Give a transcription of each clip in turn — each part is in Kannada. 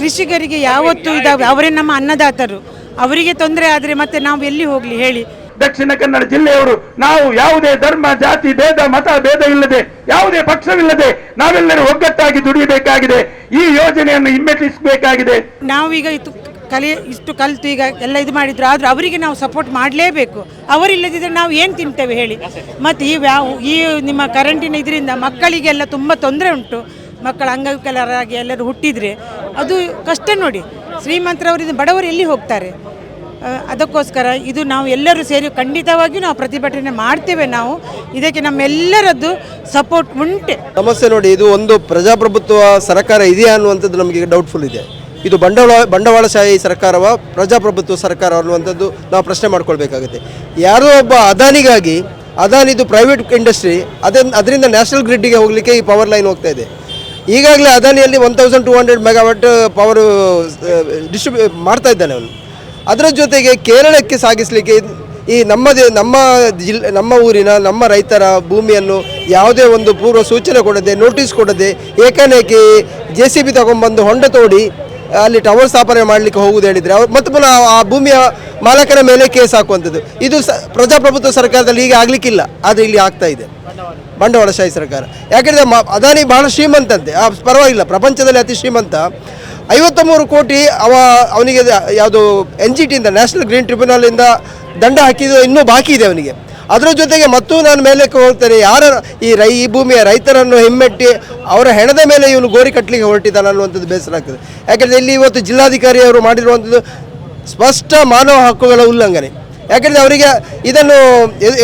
ಕೃಷಿಕರಿಗೆ ಯಾವತ್ತು ಇದಾವೆ. ಅವರೇ ನಮ್ಮ ಅನ್ನದಾತರು. ಅವರಿಗೆ ತೊಂದರೆ ಆದ್ರೆ ಮತ್ತೆ ನಾವು ಎಲ್ಲಿ ಹೋಗ್ಲಿ? ಹೇಳಿ. ದಕ್ಷಿಣ ಕನ್ನಡ ಜಿಲ್ಲೆಯವರು ನಾವು ಯಾವುದೇ ಧರ್ಮ ಜಾತಿ ಭೇದ ಮತ ಭೇದ ಇಲ್ಲದೆ ಯಾವುದೇ ಪಕ್ಷವಿಲ್ಲದೆ ನಾವೆಲ್ಲರೂ ಒಗ್ಗಟ್ಟಾಗಿ ದುಡಿಯಬೇಕಾಗಿದೆ ಈ ಯೋಜನೆಯನ್ನು ಹಿಮ್ಮೆಟ್ಟಿಸಬೇಕಾಗಿದೆ. ನಾವೀಗ ಇದು ಕಲಿ ಇಷ್ಟು ಕಲಿತು ಈಗ ಎಲ್ಲ ಇದು ಮಾಡಿದ್ರು. ಆದ್ರೆ ಅವರಿಗೆ ನಾವು ಸಪೋರ್ಟ್ ಮಾಡಲೇಬೇಕು. ಅವರಿಲ್ಲದಿದ್ರೆ ನಾವು ಏನು ತಿಂತೇವೆ ಹೇಳಿ? ಮತ್ತು ಈ ವ್ಯಾವ್ ಈ ನಿಮ್ಮ ಕರೆಂಟಿನ ಇದರಿಂದ ಮಕ್ಕಳಿಗೆಲ್ಲ ತುಂಬ ತೊಂದರೆ ಉಂಟು. ಮಕ್ಕಳು ಅಂಗವಿಕಲರಾಗಿ ಎಲ್ಲರೂ ಹುಟ್ಟಿದರೆ ಅದು ಕಷ್ಟ ನೋಡಿ. ಶ್ರೀಮಂತರವರಿಂದ ಬಡವರು ಎಲ್ಲಿ ಹೋಗ್ತಾರೆ? ಅದಕ್ಕೋಸ್ಕರ ಇದು ನಾವು ಎಲ್ಲರೂ ಸೇರಿ ಖಂಡಿತವಾಗಿಯೂ ನಾವು ಪ್ರತಿಭಟನೆ ಮಾಡ್ತೇವೆ ನಾವು. ಇದಕ್ಕೆ ನಮ್ಮೆಲ್ಲರದ್ದು ಸಪೋರ್ಟ್ ಉಂಟೆ. ಸಮಸ್ಯೆ ನೋಡಿ, ಇದು ಒಂದು ಪ್ರಜಾಪ್ರಭುತ್ವ ಸರ್ಕಾರ ಇದೆಯಾ ಅನ್ನುವಂಥದ್ದು ನಮಗೆ ಡೌಟ್ಫುಲ್ ಇದೆ. ಇದು ಬಂಡವಾಳ, ಬಂಡವಾಳಶಾಹಿ ಸರ್ಕಾರವ, ಪ್ರಜಾಪ್ರಭುತ್ವ ಸರ್ಕಾರ ಅನ್ನುವಂಥದ್ದು ನಾವು ಪ್ರಶ್ನೆ ಮಾಡ್ಕೊಳ್ಬೇಕಾಗುತ್ತೆ. ಯಾರೋ ಒಬ್ಬ ಅದಾನಿಗಾಗಿ, ಅದಾನಿದು ಪ್ರೈವೇಟ್ ಇಂಡಸ್ಟ್ರಿ ಅದನ್ನು ಅದರಿಂದ ನ್ಯಾಷನಲ್ ಗ್ರಿಡ್ಡಿಗೆ ಹೋಗಲಿಕ್ಕೆ ಈ ಪವರ್ ಲೈನ್ ಹೋಗ್ತಾ ಇದೆ. ಈಗಾಗಲೇ ಅದಾನಿಯಲ್ಲಿ one thousand two hundred megawatt power distribute ಮಾಡ್ತಾ ಇದ್ದಾನೆ ಅವನು. ಅದರ ಜೊತೆಗೆ ಕೇರಳಕ್ಕೆ ಸಾಗಿಸಲಿಕ್ಕೆ ಈ ನಮ್ಮದೇ, ನಮ್ಮ ಜಿಲ್ಲೆ ನಮ್ಮ ಊರಿನ, ನಮ್ಮ ರೈತರ ಭೂಮಿಯನ್ನು ಯಾವುದೇ ಒಂದು ಪೂರ್ವ ಸೂಚನೆ ಕೊಡದೆ, ನೋಟಿಸ್ ಕೊಡದೆ, ಏಕಾನೇಕಿ ಜೆ ಸಿ ಬಿ ತಗೊಂಡ್ಬಂದು ಹೊಂಡ ತೋಡಿ ಅಲ್ಲಿ ಟವರ್ ಸ್ಥಾಪನೆ ಮಾಡಲಿಕ್ಕೆ ಹೋಗುದು ಹೇಳಿದರೆ ಅವ್ರು ಮತ್ತೆ ಪುನಃ ಆ ಭೂಮಿಯ ಮಾಲಕನ ಮೇಲೆ ಕೇಸ್ ಹಾಕುವಂಥದ್ದು. ಇದು ಸ, ಪ್ರಜಾಪ್ರಭುತ್ವ ಸರ್ಕಾರದಲ್ಲಿ ಈಗ ಆಗಲಿಕ್ಕಿಲ್ಲ, ಆದರೆ ಇಲ್ಲಿ ಆಗ್ತಾ ಇದೆ. ಬಂಡವಾಳಶಾಹಿ ಸರ್ಕಾರ. ಯಾಕೆಂದರೆ ಮ, ಅದಾನಿ ಬಹಳ ಶ್ರೀಮಂತಂತೆ. ಆ, ಪರವಾಗಿಲ್ಲ, ಪ್ರಪಂಚದಲ್ಲಿ ಅತಿ ಶ್ರೀಮಂತ. ಐವತ್ತ ಮೂರು ಕೋಟಿ ಅವ, ಅವನಿಗೆ ಯಾವುದು ಎನ್ ಜಿ ಟಿಯಿಂದ ನ್ಯಾಷನಲ್ ಗ್ರೀನ್ ಟ್ರಿಬ್ಯುನಲಿಂದ ದಂಡ ಹಾಕಿದ್ದು ಇನ್ನೂ ಬಾಕಿ ಇದೆ ಅವನಿಗೆ. ಅದರ ಜೊತೆಗೆ ಮತ್ತೂ ನಾನು ಮೇಲಕ್ಕೆ ಹೋಗ್ತೇನೆ, ಯಾರ, ಈ ರೈ, ಈ ಭೂಮಿಯ ರೈತರನ್ನು ಹಿಮ್ಮೆಟ್ಟಿ ಅವರ ಹೆಣದ ಮೇಲೆ ಇವನು ಗೋರಿ ಕಟ್ಟಲಿಕ್ಕೆ ಹೊರಟಿದ್ದಾನೆ ಅನ್ನುವಂಥದ್ದು ಬೇಸರ ಆಗ್ತದೆ. ಯಾಕೆಂದರೆ ಇಲ್ಲಿ ಇವತ್ತು ಜಿಲ್ಲಾಧಿಕಾರಿಯವರು ಮಾಡಿರುವಂಥದ್ದು ಸ್ಪಷ್ಟ ಮಾನವ ಹಕ್ಕುಗಳ ಉಲ್ಲಂಘನೆ. ಯಾಕೆಂದರೆ ಅವರಿಗೆ ಇದನ್ನು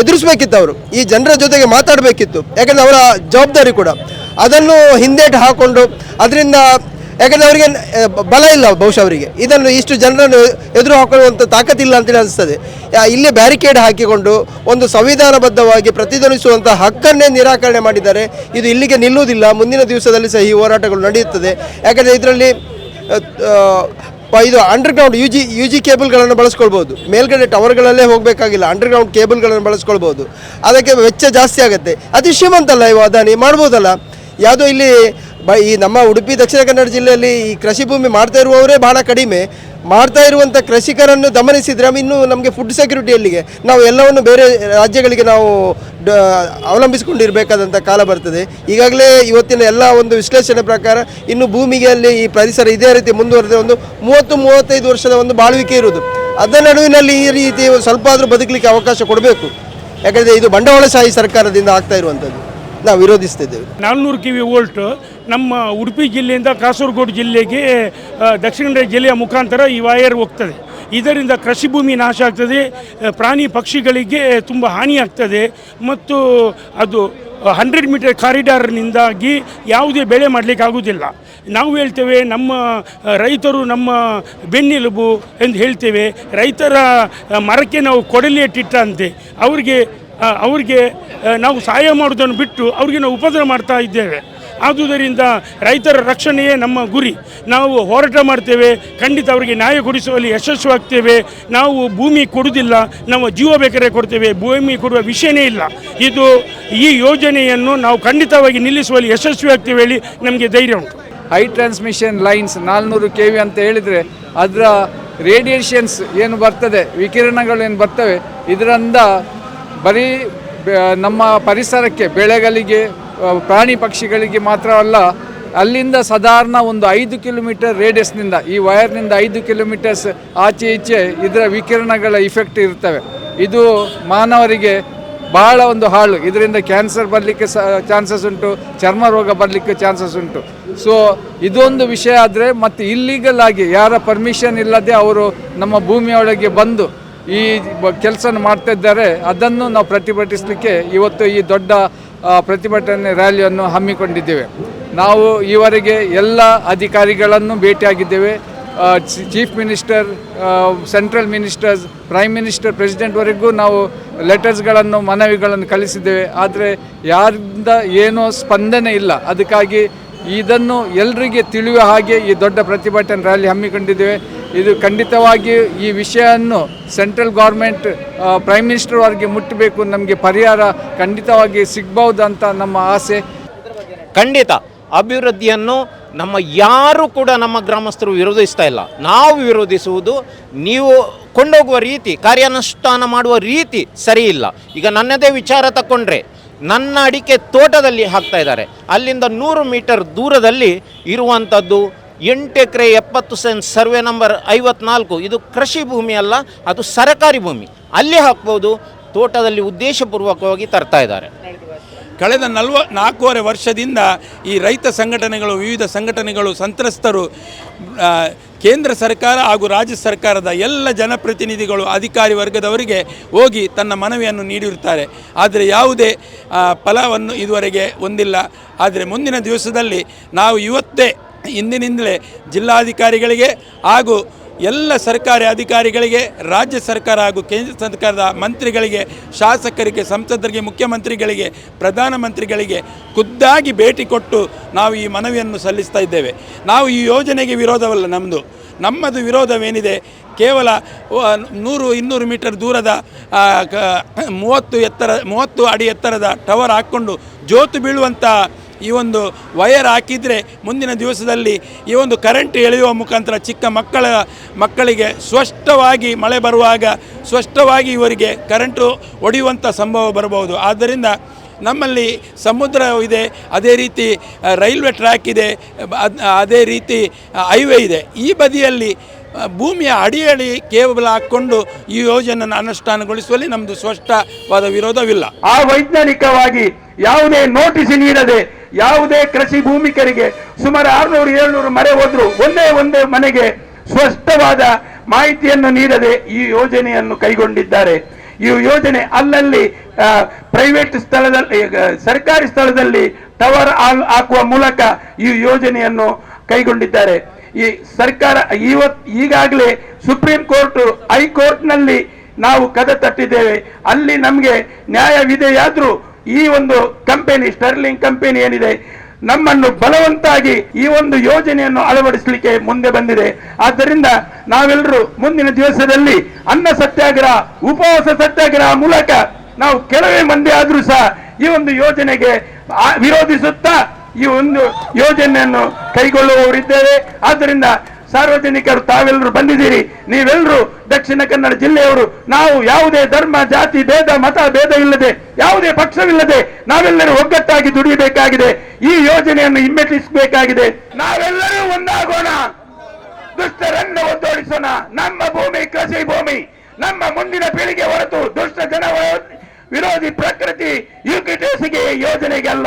ಎದುರಿಸಬೇಕಿತ್ತು ಅವರು. ಈ ಜನರ ಜೊತೆಗೆ ಮಾತಾಡಬೇಕಿತ್ತು. ಯಾಕೆಂದರೆ ಅವರ ಜವಾಬ್ದಾರಿ ಕೂಡ. ಅದನ್ನು ಹಿಂದೇಟು ಹಾಕ್ಕೊಂಡು ಅದರಿಂದ ಯಾಕಂದರೆ ಅವರಿಗೆ ಬಲ ಇಲ್ಲ ಬಹುಶಃ ಅವರಿಗೆ. ಇದನ್ನು ಇಷ್ಟು ಜನರನ್ನು ಎದುರು ಹಾಕೊಳ್ಳುವಂಥ ತಾಕತ್ತಿಲ್ಲ ಅಂತೇಳಿ ಅನಿಸ್ತದೆ. ಇಲ್ಲಿ ಬ್ಯಾರಿಕೇಡ್ ಹಾಕಿಕೊಂಡು ಒಂದು ಸಂವಿಧಾನಬದ್ಧವಾಗಿ ಪ್ರತಿಧ್ವನಿಸುವಂಥ ಹಕ್ಕನ್ನೇ ನಿರಾಕರಣೆ ಮಾಡಿದ್ದಾರೆ. ಇದು ಇಲ್ಲಿಗೆ ನಿಲ್ಲುವುದಿಲ್ಲ. ಮುಂದಿನ ದಿವಸದಲ್ಲಿ ಸಹ ಈ ಹೋರಾಟಗಳು ನಡೆಯುತ್ತದೆ. ಯಾಕಂದರೆ ಇದರಲ್ಲಿ ಇದು underground U G U G ಕೇಬಲ್ಗಳನ್ನು ಬಳಸ್ಕೊಳ್ಬೋದು. ಮೇಲ್ಗಡೆ ಟವರ್ಗಳಲ್ಲೇ ಹೋಗಬೇಕಾಗಿಲ್ಲ ಅಂಡರ್ಗ್ರೌಂಡ್ ಕೇಬಲ್ಗಳನ್ನು ಬಳಸ್ಕೊಳ್ಬೋದು. ಅದಕ್ಕೆ ವೆಚ್ಚ ಜಾಸ್ತಿ ಆಗುತ್ತೆ. ಅತಿ ಶ್ರೀಮಂತಲ್ಲ ಇವ ಅದಾನಿ ಮಾಡ್ಬೋದಲ್ಲ? ಯಾವುದೋ ಇಲ್ಲಿ ಬ ಈ ನಮ್ಮ ಉಡುಪಿ, ದಕ್ಷಿಣ ಕನ್ನಡ ಜಿಲ್ಲೆಯಲ್ಲಿ ಈ ಕೃಷಿ ಭೂಮಿ ಮಾಡ್ತಾ ಇರುವವರೇ ಭಾಳ ಕಡಿಮೆ. ಮಾಡ್ತಾ ಇರುವಂಥ ಕೃಷಿಕರನ್ನು ಗಮನಿಸಿದರೆ ಇನ್ನೂ ನಮಗೆ ಫುಡ್ ಸೆಕ್ಯೂರಿಟಿ ಎಲ್ಲಿಗೆ ನಾವು ಎಲ್ಲವನ್ನು ಬೇರೆ ರಾಜ್ಯಗಳಿಗೆ ನಾವು ಅವಲಂಬಿಸಿಕೊಂಡಿರಬೇಕಾದಂಥ ಕಾಲ ಬರ್ತದೆ. ಈಗಾಗಲೇ ಇವತ್ತಿನ ಎಲ್ಲ ಒಂದು ವಿಶ್ಲೇಷಣೆ ಪ್ರಕಾರ ಇನ್ನು ಭೂಮಿಗೆ ಅಲ್ಲಿ ಈ ಪರಿಸರ ಇದೇ ರೀತಿ ಮುಂದುವರೆದ ಒಂದು ಮೂವತ್ತು, ಮೂವತ್ತೈದು ವರ್ಷದ ಒಂದು ಬಾಳ್ವಿಕೆ ಇರುವುದು. ಅದರ ನಡುವಿನಲ್ಲಿ ಈ ರೀತಿ ಸ್ವಲ್ಪ ಆದರೂ ಬದುಕಲಿಕ್ಕೆ ಅವಕಾಶ ಕೊಡಬೇಕು. ಯಾಕಂದರೆ ಇದು ಬಂಡವಾಳಶಾಹಿ ಸರ್ಕಾರದಿಂದ ಆಗ್ತಾ ಇರುವಂಥದ್ದು. ನಾವು ವಿರೋಧಿಸ್ತಿದ್ದೇವೆ. ನಾಲ್ನೂರು ಕಿವಿ ವೋಲ್ಟ್ ನಮ್ಮ ಉಡುಪಿ ಜಿಲ್ಲೆಯಿಂದ ಕಾಸರಗೋಡು ಜಿಲ್ಲೆಗೆ ದಕ್ಷಿಣ ಜಿಲ್ಲೆಯ ಮುಖಾಂತರ ಈ ವೈರ್ ಹೋಗ್ತದೆ. ಇದರಿಂದ ಕೃಷಿ ಭೂಮಿ ನಾಶ ಆಗ್ತದೆ ಪ್ರಾಣಿ ಪಕ್ಷಿಗಳಿಗೆ ತುಂಬ ಹಾನಿಯಾಗ್ತದೆ ಮತ್ತು ಅದು ಹಂಡ್ರೆಡ್ ಮೀಟರ್ ಕಾರಿಡಾರ್ನಿಂದಾಗಿ ಯಾವುದೇ ಬೆಳೆ ಮಾಡಲಿಕ್ಕೆ ಆಗುವುದಿಲ್ಲ. ನಾವು ಹೇಳ್ತೇವೆ ನಮ್ಮ ರೈತರು ನಮ್ಮ ಬೆನ್ನೆಲುಬು ಎಂದು ಹೇಳ್ತೇವೆ ರೈತರ ಮರಕ್ಕೆ ನಾವು ಕೊಡಲಿಯಟ್ಟಿಟ್ಟಂತೆ ಅವರಿಗೆ ಅವ್ರಿಗೆ ಆ, ನಾವು ಸಹಾಯ ಮಾಡೋದನ್ನು ಬಿಟ್ಟು ಅವ್ರಿಗೆ ನಾವು ಉಪದ್ರ ಮಾಡ್ತಾ ಇದ್ದೇವೆ. ಆದುದರಿಂದ ರೈತರ ರಕ್ಷಣೆಯೇ ನಮ್ಮ ಗುರಿ. ನಾವು ಹೋರಾಟ ಮಾಡ್ತೇವೆ, ಖಂಡಿತ ಅವರಿಗೆ ನ್ಯಾಯ ಕೊಡಿಸುವಲ್ಲಿ ಯಶಸ್ವಿಯಾಗ್ತೇವೆ. ನಾವು ಭೂಮಿ ಕೊಡುವುದಿಲ್ಲ, ನಾವು ಜೀವ ಬೇಕಾದ್ರೆ ಕೊಡ್ತೇವೆ, ಭೂಮಿ ಕೊಡುವ ವಿಷಯನೇ ಇಲ್ಲ. ಇದು ಈ ಯೋಜನೆಯನ್ನು ನಾವು ಖಂಡಿತವಾಗಿ ನಿಲ್ಲಿಸುವಲ್ಲಿ ಯಶಸ್ವಿ ಆಗ್ತೇವೆ ಹೇಳಿ ನಮಗೆ ಧೈರ್ಯ ಉಂಟು. ಹೈ ಟ್ರಾನ್ಸ್ಮಿಷನ್ ಲೈನ್ಸ್ ನಾಲ್ನೂರು ಕೆ ವಿ ಅಂತ ಹೇಳಿದರೆ ಅದರ ರೇಡಿಯೇಷನ್ಸ್ ಏನು ಬರ್ತದೆ, ವಿಕಿರಣಗಳು ಏನು ಬರ್ತವೆ, ಇದರಿಂದ ಬರೀ ನಮ್ಮ ಪರಿಸರಕ್ಕೆ, ಬೆಳೆಗಳಿಗೆ ಪ್ರಾಣಿ ಪಕ್ಷಿಗಳಿಗೆ ಮಾತ್ರವಲ್ಲ ಅಲ್ಲಿಂದ ಸಾಧಾರಣ ಒಂದು ಐದು ಕಿಲೋಮೀಟರ್ ರೇಡಿಯಸ್ನಿಂದ, ಈ ವಯರ್ನಿಂದ ಐದು ಕಿಲೋಮೀಟರ್ಸ್ ಆಚೆ ಈಚೆ ಇದರ ವಿಕಿರಣಗಳ ಇಫೆಕ್ಟ್ ಇರ್ತವೆ. ಇದು ಮಾನವರಿಗೆ ಬಹಳ ಒಂದು ಹಾಳು. ಇದರಿಂದ ಕ್ಯಾನ್ಸರ್ ಬರಲಿಕ್ಕೆ ಸ, ಚಾನ್ಸಸ್ ಉಂಟು, ಚರ್ಮ ರೋಗ ಬರಲಿಕ್ಕೆ ಚಾನ್ಸಸ್ ಉಂಟು. ಸೊ, ಇದೊಂದು ವಿಷಯ ಆದರೆ, ಮತ್ತು ಇಲ್ಲೀಗಲ್ ಆಗಿ ಯಾರ ಪರ್ಮಿಷನ್ ಇಲ್ಲದೆ ಅವರು ನಮ್ಮ ಭೂಮಿಯೊಳಗೆ ಬಂದು ಈ ಕೆಲಸ ಮಾಡ್ತಾ ಇದ್ದಾರೆ, ಅದನ್ನು ನಾವು ಪ್ರತಿಭಟಿಸಲಿಕ್ಕೆ ಇವತ್ತು ಈ ದೊಡ್ಡ ಪ್ರತಿಭಟನೆ ರ್ಯಾಲಿಯನ್ನು ಹಮ್ಮಿಕೊಂಡಿದ್ದೇವೆ. ನಾವು ಈವರೆಗೆ ಎಲ್ಲ ಅಧಿಕಾರಿಗಳನ್ನು ಭೇಟಿಯಾಗಿದ್ದೇವೆ. Chief minister central ministers prime minister ಪ್ರೆಸಿಡೆಂಟ್ವರೆಗೂ ನಾವು ಲೆಟರ್ಸ್ಗಳನ್ನು, ಮನವಿಗಳನ್ನು ಕಳಿಸಿದ್ದೇವೆ. ಆದರೆ ಯಾರಿಂದ ಏನೋ ಸ್ಪಂದನೆ ಇಲ್ಲ. ಅದಕ್ಕಾಗಿ ಇದನ್ನು ಎಲ್ರಿಗೆ ತಿಳಿಯುವ ಹಾಗೆ ಈ ದೊಡ್ಡ ಪ್ರತಿಭಟನೆ ರ್ಯಾಲಿ ಹಮ್ಮಿಕೊಂಡಿದ್ದೇವೆ. ಇದು ಖಂಡಿತವಾಗಿ ಈ ವಿಷಯವನ್ನು ಸೆಂಟ್ರಲ್ ಗೌರ್ಮೆಂಟ್ ಪ್ರೈಮ್ ಮಿನಿಸ್ಟರ್ ಅವರಿಗೆ ಮುಟ್ಟಬೇಕು ನಮಗೆ ಪರಿಹಾರ ಖಂಡಿತವಾಗಿ ಸಿಗ್ಬಹುದು ಅಂತ ನಮ್ಮ ಆಸೆ. ಖಂಡಿತ. ಅಭಿವೃದ್ಧಿಯನ್ನು ನಮ್ಮ ಯಾರು ಕೂಡ ನಮ್ಮ ಗ್ರಾಮಸ್ಥರು ವಿರೋಧಿಸ್ತಾ ಇಲ್ಲ. ನಾವು ವಿರೋಧಿಸುವುದು, ನೀವು ಕೊಂಡೋಗುವ ರೀತಿ, ಕಾರ್ಯಾನುಷ್ಠಾನ ಮಾಡುವ ರೀತಿ ಸರಿ ಇಲ್ಲ. ಈಗ ನನ್ನದೇ ವಿಚಾರ ತಗೊಂಡ್ರೆ ನನ್ನ ಅಡಿಕೆ ತೋಟದಲ್ಲಿ ಹಾಕ್ತಾ ಇದ್ದಾರೆ. ಅಲ್ಲಿಂದ ನೂರು ಮೀಟರ್ ದೂರದಲ್ಲಿ ಇರುವಂಥದ್ದು ಎಂಟು ಎಕರೆ ಎಪ್ಪತ್ತು ಸೆನ್ಸ್ ಸರ್ವೆ ನಂಬರ್ ಐವತ್ನಾಲ್ಕು. ಇದು ಕೃಷಿ ಭೂಮಿ ಅಲ್ಲ, ಅದು ಸರಕಾರಿ ಭೂಮಿ. ಅಲ್ಲಿ ಹಾಕ್ಬೋದು, ತೋಟದಲ್ಲಿ ಉದ್ದೇಶಪೂರ್ವಕವಾಗಿ ತರ್ತಾ ಇದ್ದಾರೆ. ಕಳೆದ ನಲ್ವ, ನಾಲ್ಕೂವರೆ ವರ್ಷದಿಂದ ಈ ರೈತ ಸಂಘಟನೆಗಳು, ವಿವಿಧ ಸಂಘಟನೆಗಳು, ಸಂತ್ರಸ್ತರು ಕೇಂದ್ರ ಸರ್ಕಾರ ಹಾಗೂ ರಾಜ್ಯ ಸರ್ಕಾರದ ಎಲ್ಲ ಜನಪ್ರತಿನಿಧಿಗಳು, ಅಧಿಕಾರಿ ವರ್ಗದವರಿಗೆ ಹೋಗಿ ತನ್ನ ಮನವಿಯನ್ನು ನೀಡಿರುತ್ತಾರೆ. ಆದರೆ ಯಾವುದೇ ಫಲವನ್ನು ಇದುವರೆಗೆ ಹೊಂದಿಲ್ಲ. ಆದರೆ ಮುಂದಿನ ದಿವಸದಲ್ಲಿ ನಾವು ಇವತ್ತೇ ಇಂದಿನಿಂದಲೇ ಜಿಲ್ಲಾಧಿಕಾರಿಗಳಿಗೆ ಹಾಗೂ ಎಲ್ಲ ಸರ್ಕಾರಿ ಅಧಿಕಾರಿಗಳಿಗೆ, ರಾಜ್ಯ ಸರ್ಕಾರ ಹಾಗೂ ಕೇಂದ್ರ ಸರ್ಕಾರದ ಮಂತ್ರಿಗಳಿಗೆ, ಶಾಸಕರಿಗೆ, ಸಂಸದರಿಗೆ, ಮುಖ್ಯಮಂತ್ರಿಗಳಿಗೆ, ಪ್ರಧಾನಮಂತ್ರಿಗಳಿಗೆ ಖುದ್ದಾಗಿ ಭೇಟಿ ಕೊಟ್ಟು ನಾವು ಈ ಮನವಿಯನ್ನು ಸಲ್ಲಿಸ್ತಾ ಇದ್ದೇವೆ. ನಾವು ಈ ಯೋಜನೆಗೆ ವಿರೋಧವಲ್ಲ ನಮ್ಮದು ನಮ್ಮದು ವಿರೋಧವೇನಿದೆ? ಕೇವಲ ನೂರು, ಇನ್ನೂರು ಮೀಟರ್ ದೂರದ ಮೂವತ್ತು ಎತ್ತರ, ಮೂವತ್ತು ಅಡಿ ಎತ್ತರದ ಟವರ್ ಹಾಕ್ಕೊಂಡು ಜೋತು ಬೀಳುವಂಥ ಈ ಒಂದು ವಯರ್ ಹಾಕಿದರೆ ಮುಂದಿನ ದಿವಸದಲ್ಲಿ ಈ ಒಂದು ಕರೆಂಟ್ ಎಳೆಯುವ ಮುಖಾಂತರ ಚಿಕ್ಕ ಮಕ್ಕಳ, ಮಕ್ಕಳಿಗೆ ಸ್ಪಷ್ಟವಾಗಿ ಮಳೆ ಬರುವಾಗ ಸ್ಪಷ್ಟವಾಗಿ ಇವರಿಗೆ ಕರೆಂಟು ಒಡೆಯುವಂಥ ಸಂಭವ ಬರಬಹುದು. ಆದ್ದರಿಂದ ನಮ್ಮಲ್ಲಿ ಸಮುದ್ರ ಇದೆ, ಅದೇ ರೀತಿ ರೈಲ್ವೆ ಟ್ರ್ಯಾಕ್ ಇದೆ, ಅದೇ ರೀತಿ ಹೈವೇ ಇದೆ. ಈ ಬದಿಯಲ್ಲಿ ಭೂಮಿಯ ಅಡಿಯಡಿ ಕೇಬಲ್ ಹಾಕ್ಕೊಂಡು ಈ ಯೋಜನೆಯನ್ನು ಅನುಷ್ಠಾನಗೊಳಿಸುವಲ್ಲಿ ನಮ್ಮದು ಸ್ಪಷ್ಟವಾದ ವಿರೋಧವಿಲ್ಲ. ಆ ವೈಜ್ಞಾನಿಕವಾಗಿ ಯಾವುದೇ ನೋಟಿಸ್ ನೀಡದೆ ಯಾವುದೇ ಕೃಷಿ ಭೂಮಿಕರಿಗೆ ಸುಮಾರು ಆರುನೂರು, ಏಳ್ನೂರು ಮರೆ ಹೋದ್ರು ಒಂದೇ ಒಂದೇ ಮನೆಗೆ ಸ್ಪಷ್ಟವಾದ ಮಾಹಿತಿಯನ್ನು ನೀಡದೆ ಈ ಯೋಜನೆಯನ್ನು ಕೈಗೊಂಡಿದ್ದಾರೆ. ಈ ಯೋಜನೆ ಅಲ್ಲಲ್ಲಿ ಪ್ರೈವೇಟ್ ಸ್ಥಳದಲ್ಲಿ ಸರ್ಕಾರಿ ಸ್ಥಳದಲ್ಲಿ ಟವರ್ ಹಾಕುವ ಮೂಲಕ ಈ ಯೋಜನೆಯನ್ನು ಕೈಗೊಂಡಿದ್ದಾರೆ. ಈ ಸರ್ಕಾರ ಇವತ್, ಈಗಾಗಲೇ ಸುಪ್ರೀಂ ಕೋರ್ಟ್, ಹೈಕೋರ್ಟ್ನಲ್ಲಿ ನಾವು ಕದ ತಟ್ಟಿದ್ದೇವೆ. ಅಲ್ಲಿ ನಮಗೆ ನ್ಯಾಯವಿದೆಯಾದ್ರೂ ಈ ಒಂದು ಕಂಪನಿ ಸ್ಟರ್ಲಿಂಗ್ ಕಂಪನಿ ಏನಿದೆ, ನಮ್ಮನ್ನು ಬಲವಂತಾಗಿ ಈ ಒಂದು ಯೋಜನೆಯನ್ನು ಅಳವಡಿಸಲಿಕ್ಕೆ ಮುಂದೆ ಬಂದಿದೆ. ಆದ್ದರಿಂದ ನಾವೆಲ್ಲರೂ ಮುಂದಿನ ದಿವಸದಲ್ಲಿ ಅನ್ನ ಸತ್ಯಾಗ್ರಹ, ಉಪವಾಸ ಸತ್ಯಾಗ್ರಹ ಮೂಲಕ ನಾವು ಕೆಲವೇ ಮಂದಿ ಆದರೂ ಸಹ ಈ ಒಂದು ಯೋಜನೆಗೆ ವಿರೋಧಿಸುತ್ತಾ ಈ ಒಂದು ಯೋಜನೆಯನ್ನು ಕೈಗೊಳ್ಳುವವರಿದ್ದೇವೆ. ಆದ್ದರಿಂದ ಸಾರ್ವಜನಿಕರು, ತಾವೆಲ್ಲರೂ ಬಂದಿದ್ದೀರಿ. ನೀವೆಲ್ಲರೂ ದಕ್ಷಿಣ ಕನ್ನಡ ಜಿಲ್ಲೆಯವರು, ನಾವು ಯಾವುದೇ ಧರ್ಮ, ಜಾತಿ, ಭೇದ, ಮತ, ಭೇದ ಇಲ್ಲದೆ, ಯಾವುದೇ ಪಕ್ಷವಿಲ್ಲದೆ ನಾವೆಲ್ಲರೂ ಒಗ್ಗಟ್ಟಾಗಿ ದುಡಿಯಬೇಕಾಗಿದೆ. ಈ ಯೋಜನೆಯನ್ನು ಹಿಮ್ಮೆಟ್ಟಿಸಬೇಕಾಗಿದೆ. ನಾವೆಲ್ಲರೂ ಒಂದಾಗೋಣ. ದುಷ್ಟರನ್ನು ಒದ್ದೋಡಿಸೋಣ. ನಮ್ಮ ಭೂಮಿ ಕೃಷಿ ಭೂಮಿ. ನಮ್ಮ ಮುಂದಿನ ಪೀಳಿಗೆ ಹೊರತು ದುಷ್ಟ ಜನ ವಿರೋಧಿ ಪ್ರಕೃತಿ ಯುಕಿಟಿಸಿಗೆ ಯೋಜನೆಗೆ ಅಲ್ಲ.